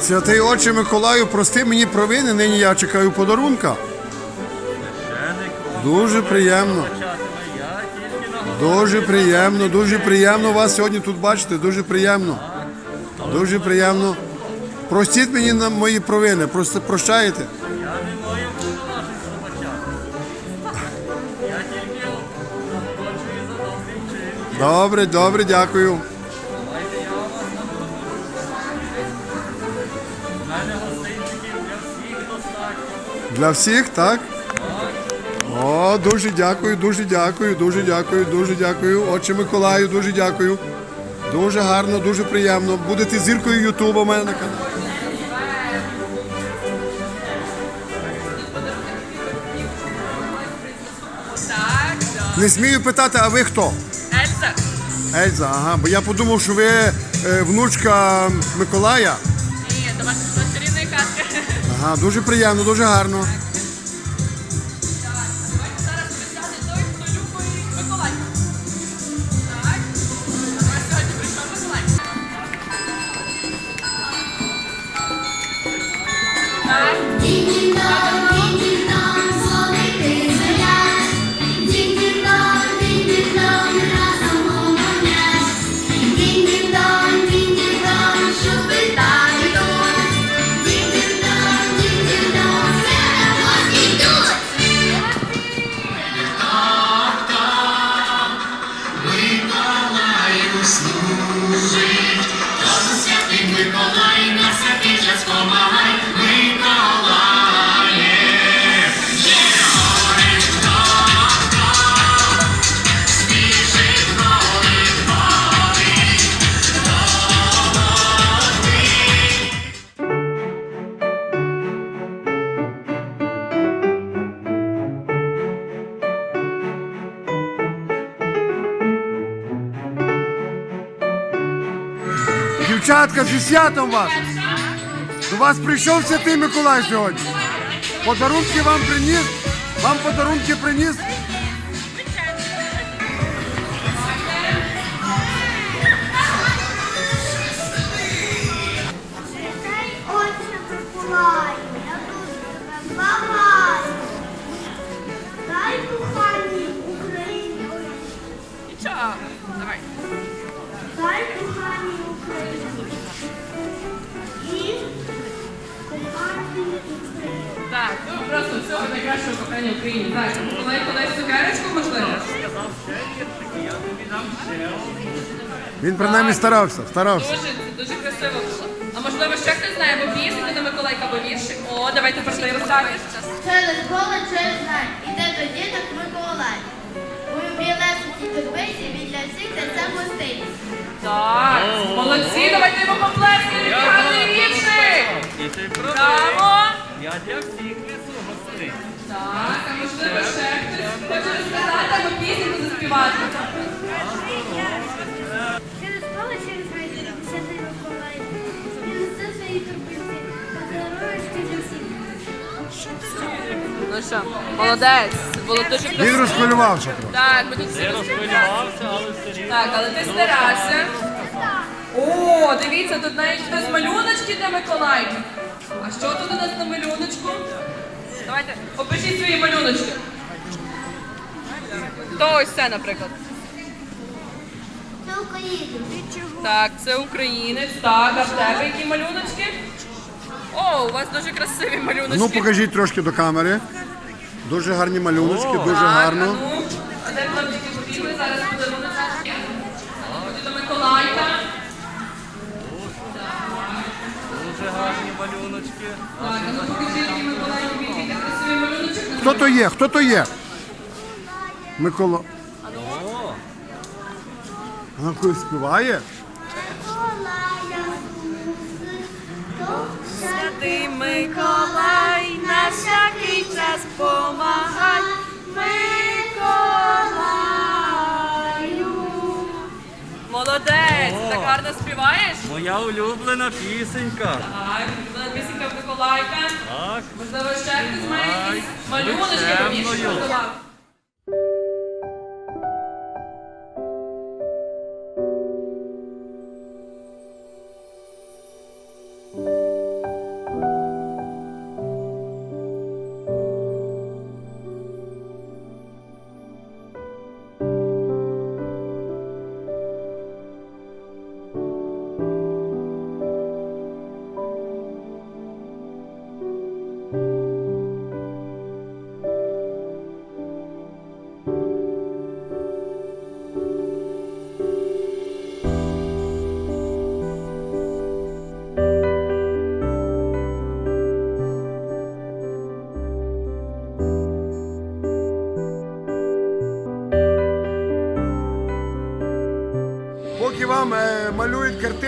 Святий Отче Миколаю, прости мені провини, нині я чекаю подарунка. Дуже приємно. Дуже приємно, дуже приємно вас сьогодні тут бачити. Дуже приємно. Дуже приємно. Простіть мені на мої провини. Просто прощаєте? Добре, добре, дякую. Для всіх так? О, дуже дякую, дуже дякую, дуже дякую, дуже дякую. Отче Миколаю, дуже дякую. Дуже гарно, дуже приємно. Будете зіркою Ютуба у мене на каналі. Не смію питати, а ви хто? Ельза. Ага, бо я подумав, що ви е, внучка Миколая. Ні, до вас чарівної казки. Ага, дуже приємно, дуже гарно. Дівчатка, зі святом вас! До вас прийшов святий Миколай сьогодні. Подарунки вам приніс. Вам подарунки приніс. Найкращого кохання в Україні. Так, Миколай подай цукерочку, можливо? Він принаймні старався, старався. Дуже, дуже красиво було. А можливо, ще хтось знає, бо пісеньку на Миколайка, або віршик. О, давайте пошли розставиш. Через поле, через знань, іде до діток Миколай. У білесенькій торбиці він для всіх це гостинці. Так, молодці, давайте йому поплескаємо. Я Гарний віршик. Браво! Я для всіх несу гостин. Так, а можливо, ще хтось хоче розказати або пісеньку заспівати. Через поле, через гайки, святий Миколай. Він свої. Ну що, молодець. Було дуже Він красиво. розхвилювався. Так, ми тут всі розхвилювався, але все. Так, але ти старався. О, дивіться, тут навіть хтось малюночки для Миколайки. А що тут у нас на малюночку? Давайте, опишіть свої малюночки. То ось це, наприклад. Це Україна. Так, це українець. Так, а в тебе які малюночки? О, у вас дуже красиві малюночки. Ну, покажіть трошки до камери. Дуже гарні малюночки, дуже Так, гарно. А ну, а де хлопчики побігли? Зараз. Буде до Миколайка. Дуже гарні малюночки. Так, а ну покажи, які Хто то є? Хто то є? Микола. Вона когось співає? Миколая, Святий Миколай, на всякий час помагай. Миколаю. Молодець, так гарно співаєш? Моя улюблена пісенька. Так, Так. Можливо, ще хтось має якісь малюночки побільше готував.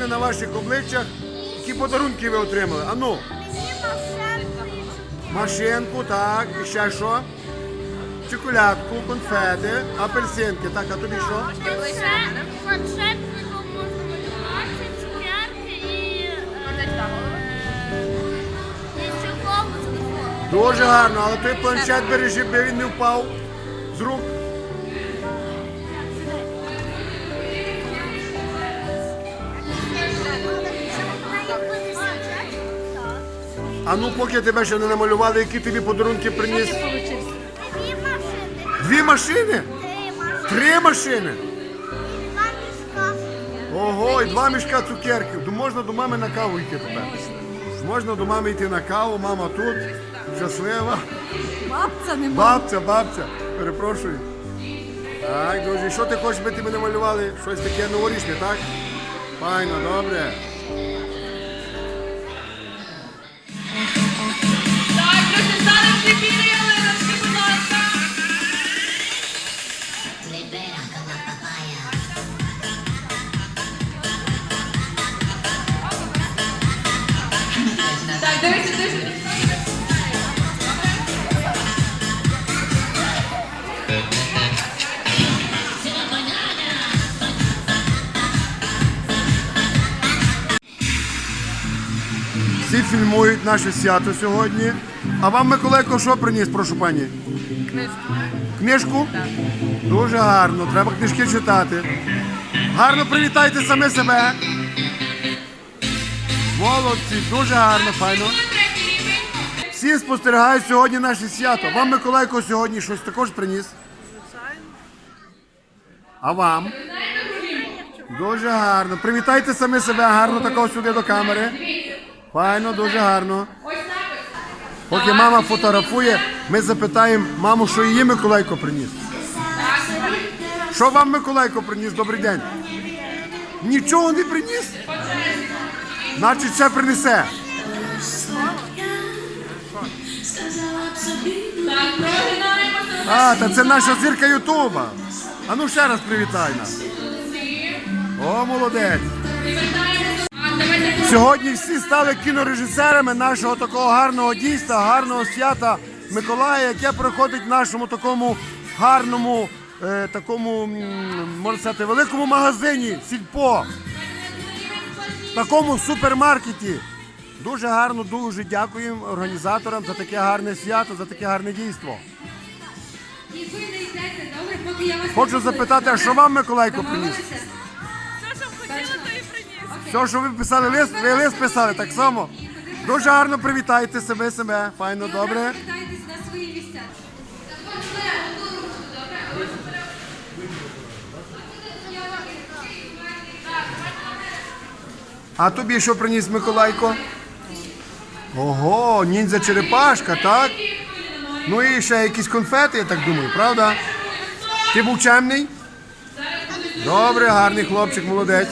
Малюють на ваших обличчях. Які подарунки ви отримали? Ану, машинку, так, і ще що? Чоколядку, конфети, апельсинки. Так, а тобі що? Планшет, якому і. Дуже гарно, але той планшет бережи, би він не впав з рук. А ну, поки тебе ще не намалювали, які тобі подарунки приніс. Дві машини, Дві машини? три машини, Три машини. два мішка. Ого, і два мішка цукерків. То можна до мами на каву йти тепер. Можна до мами йти на каву, мама тут, щаслива. Бабця не Бабця, бабця, перепрошую. Так, друзі, що ти хочеш, би тебе намалювали? Щось таке новорічне, так? Файно, добре. Всі фільмують наше свято сьогодні. А вам Миколайко що приніс, прошу пані? Книжку. Книжку? Дуже гарно, треба книжки читати. Гарно привітайте саме себе. Молодці, дуже гарно, файно. Всі спостерігають сьогодні наше свято. Вам Миколайко сьогодні щось також приніс? А вам? Дуже гарно. Привітайте самі себе гарно такого сюди до камери. Файно, дуже гарно. Поки мама фотографує, ми запитаємо маму, що її Миколайко приніс. Що вам Миколайко приніс? Добрий день. Нічого не приніс? Значить, ще принесе. А, та це наша зірка Ютуба. А ну ще раз привітай нас. О, молодець. Сьогодні всі стали кінорежисерами нашого такого гарного дійства, гарного свята Миколая, яке проходить в нашому такому гарному, е, такому, можна сказати, великому магазині Сільпо. Такому супермаркеті. Дуже гарно, дуже дякуємо організаторам за таке гарне свято, за таке гарне дійство. Хочу запитати, а що вам Миколайко приніс? Все, що ви писали лист, ви лист писали так само. Дуже гарно привітайте себе, себе. Файно, добре. Повертайтесь на свої місця. А тобі що приніс Миколайко? Ого, ніндзя черепашка, так? Ну і ще якісь конфети, я так думаю, правда? Ти був чемний? Добре, гарний хлопчик, молодець.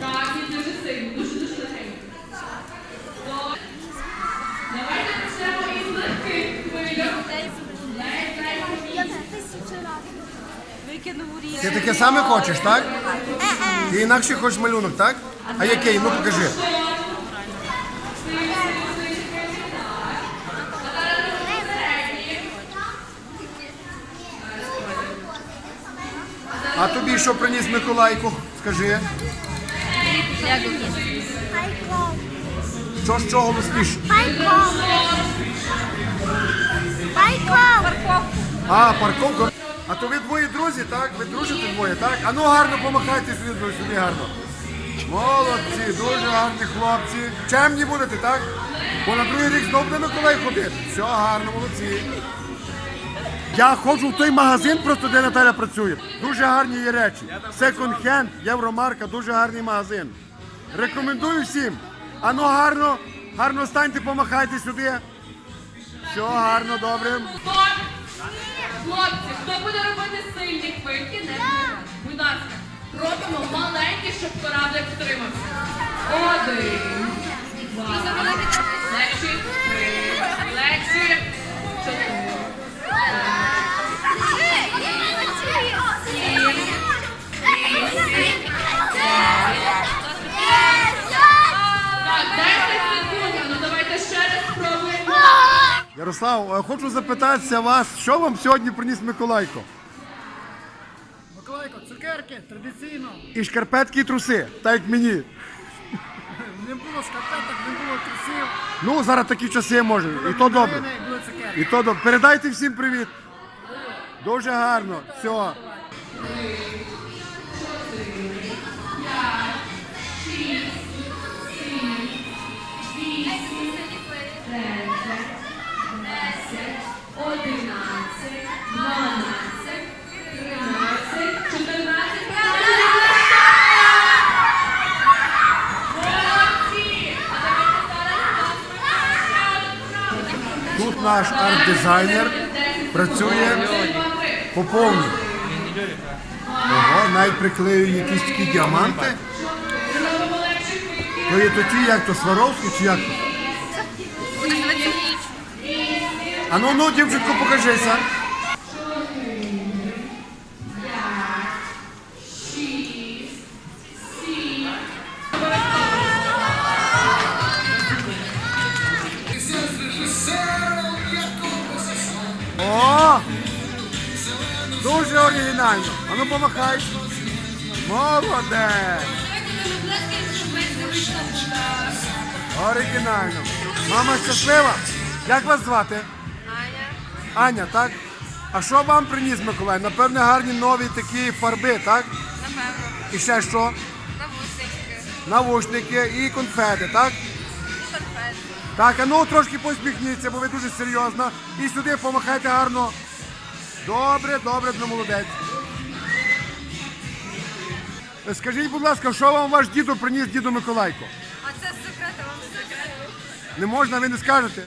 Так, і дуже сильно, дуже дуже легенько. Давайте почнемо із легких хвильок. Викинув у рік. Ти таке саме хочеш, так? Ти інакше хочеш малюнок, так? А який? Ну покажи. А тобі що приніс Миколайко? Скажи. Пайком. Що з чого голосніше? Пайком. Пайком. А, парковка. А то ви двоє друзі, так? Ви дружите двоє, так? А гарно помахайте сюди, друзі, сюди гарно. Молодці, дуже гарні хлопці. Чемні будете, так? Бо на другий рік знов буде Миколай ходити. Все гарно, молодці. Я ходжу в той магазин, просто де Наталя працює. Дуже гарні є речі. Hand, Євромарка, дуже гарний магазин. Рекомендую всім. А гарно, гарно станьте, помахайте сюди. Все гарно, добре. Буде робити сильні хвильки, не вмикайте. Будь ласка, робимо маленькі, щоб кораблик втримався. Один, два, легші, три, легші, чотири, Ярослав, е, хочу запитатися вас, що вам сьогодні приніс Миколайко? Миколайко, цукерки традиційно. І шкарпетки і труси, так як мені. Не було шкарпеток, не було трусів. Ну, зараз такі часи може, і то добре. І то добре. Передайте всім привіт. Дуже гарно. Все. Наш арт-дизайнер працює по повній. Ого, навіть приклеює якісь такі діаманти. То є то ті, як то Сваровські чи як? то? А ну, ну, дівчинку, покажися. Помахай. Буде. Оригінально. Мама щаслива? Як вас звати? Аня. Аня, так? А що вам приніс Миколай? Напевне, гарні нові такі фарби, так? Напевно. І ще що? Навушники. Навушники і конфети, так? Конфети. Так, а ну трошки посміхніться, бо ви дуже серйозно. І сюди помахайте гарно. Добре, добре, ну молодець. Скажіть, будь ласка, що вам ваш діду приніс діду Миколайко? А це секрет, а вам секрет. Не можна, ви не скажете.